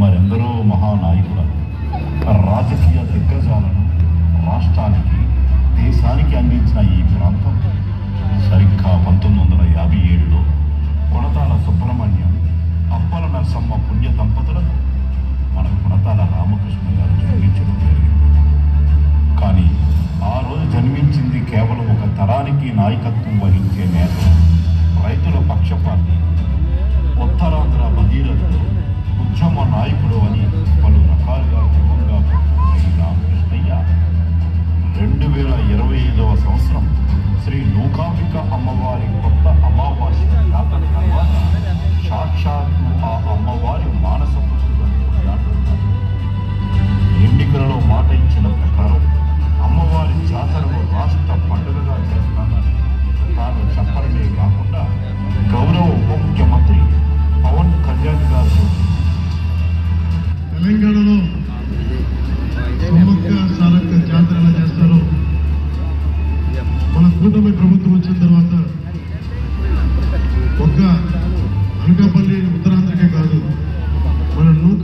మరెందరో మహానాయకులను రాజకీయ దిగ్గజాలను రాష్ట్రానికి దేశానికి అందించిన ఈ ప్రాంతం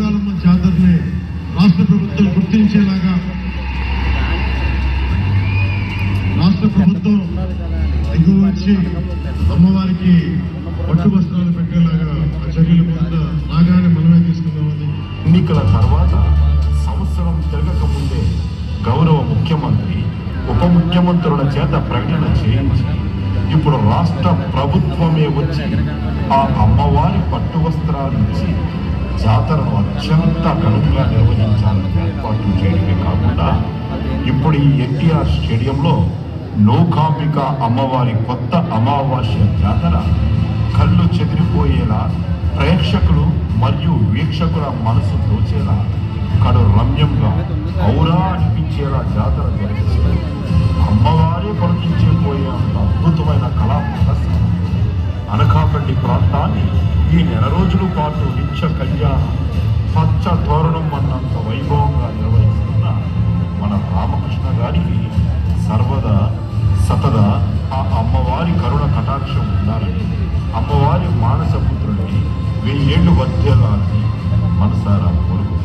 మన జాతరని రాష్ట్ర ప్రభుత్వం గుర్తించేలాగా రాష్ట్ర ప్రభుత్వం దిగువ వచ్చి అమ్మవారికి పట్టు వస్త్రాలు పెట్టేలాగా చర్యలు కొంత రాగానే మనమే తీసుకున్నామని ఎన్నికల తర్వాత సంవత్సరం తిరగక ముందే గౌరవ ముఖ్యమంత్రి ఉప ముఖ్యమంత్రుల చేత ప్రకటన చేయించి ఇప్పుడు రాష్ట్ర ప్రభుత్వమే వచ్చి ఆ అమ్మవారి పట్టు వస్త్రాలు ఇచ్చి జాతరను అత్యంత ఘనంగా నిర్వహించాలని ఏర్పాట్లు చేయడమే కాకుండా ఇప్పుడు ఈ ఎన్టీఆర్ స్టేడియంలో నౌకాంబిక అమ్మవారి కొత్త అమావాస్య జాతర కళ్ళు చెదిరిపోయేలా ప్రేక్షకులు మరియు వీక్షకుల మనసు దోచేలా కడు రమ్యంగా ఔరా అనకాపల్లి ప్రాంతాన్ని ఈ నెల రోజుల పాటు నిత్య కళ్యాణం పచ్చ తోరణం అన్నంత వైభవంగా నిర్వహిస్తున్న మన రామకృష్ణ గారికి సర్వదా సతదా ఆ అమ్మవారి కరుణ కటాక్షం ఉండాలని అమ్మవారి మానసపుత్రుడిని వెయ్యేళ్ళు వర్ధ్యాలని మనసారా కోరుకుంటాం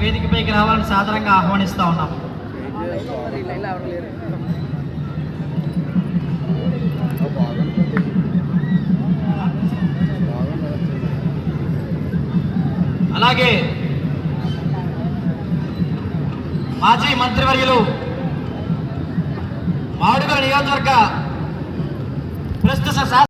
వేదికపైకి రావాలని సాధారణంగా ఆహ్వానిస్తా ఉన్నాం అలాగే మాజీ మంత్రివర్యులు మాడుగుల నియోజకవర్గ ప్రస్తుత శాసన